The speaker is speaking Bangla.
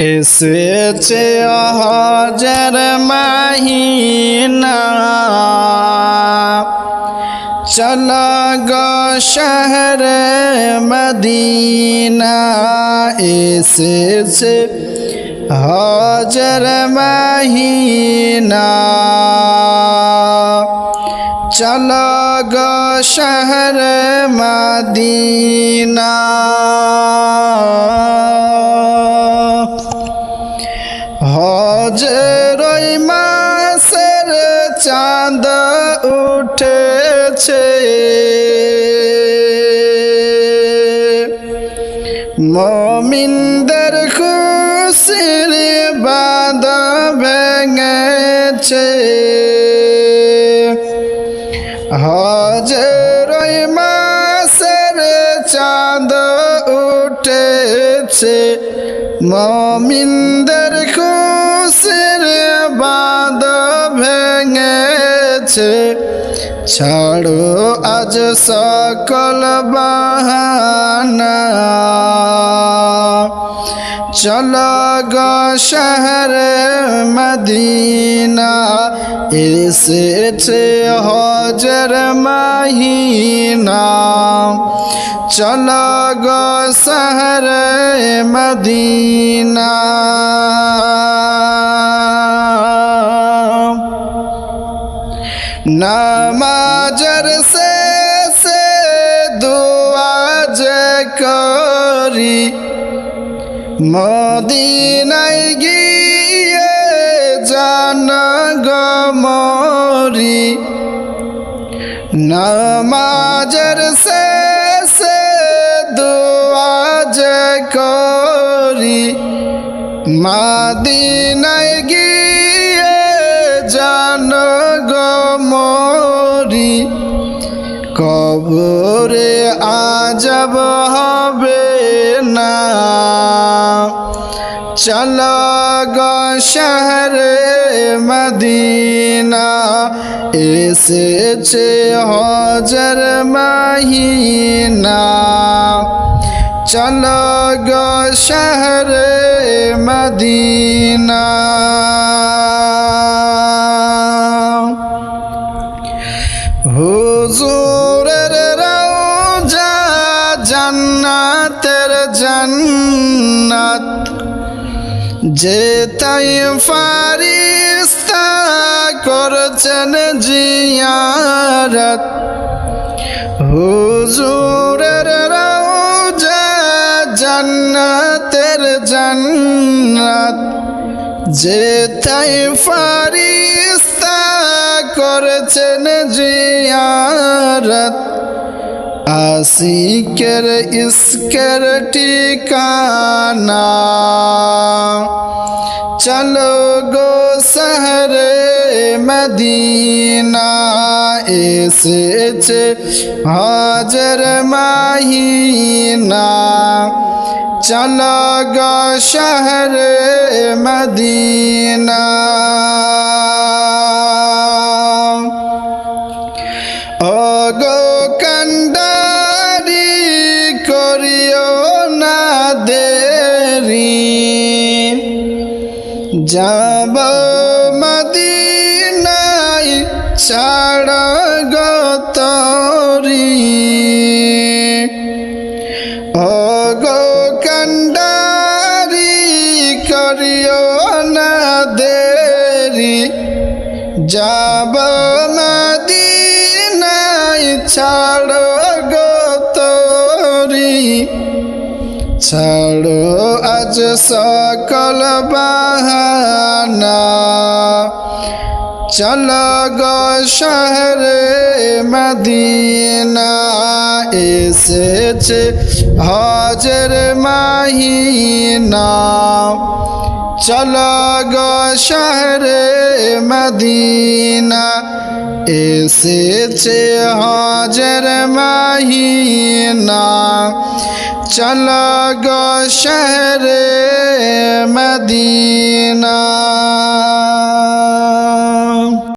এসেছে হাজার মাহিনা। চল গো শহর মদিনা। এসেছে হাজার মাহিনা। চল গো শহর মদিনা। হজরই মাসের চাঁদ উঠেছে। মমিনদের খুশির বাদ ভেঙেছে। হজরই মাসের চাঁদ উঠেছে। মমিনদের ভেঙেছে ছাড়ো আজ সকল বাহানা। চল গো শহর মদিনা, এসেছে হজর মাহিনা। চল গো শহর মদিনা। নামাজর শেষে দুয়াজ করি মদিনায় গিয়ে জান গমরি নামাজের শেষে দুয়াজ করি মাদিনায় কবরে আজব হবে না। চল গো শহর মদিনা, এসেছে হজর মাহিনা। চল গো শহর মদিনা। যে তাই ফারিস্তা করছেন জিয়ারত হুজুরের রওজা জান্নাতের জান্নাত। যে তাই ফারিস্তা করেছেন জিয়ারত আসিকের ইস্কের ঠিকানা। চলো গো শহরে মদিনা এসেছে হাজর মাহিনা। চলো গো শহরে মদিনা। অগো কন্ডারি, করিও না দেরি। যাব মদিনাই ছাড় গতরি অগো কন্ডারি, করিও না দেরি। যাব মদিনাই ছাড়ো গো তোরি। ছাড়ো আজ সকল বাহানা। চল গো শহর মদিনা এসেছে হজর মাহিনা। চল গো শহরে মদিনা এসেছে হজর মাহিনা। চল গো শহরে মদিনা।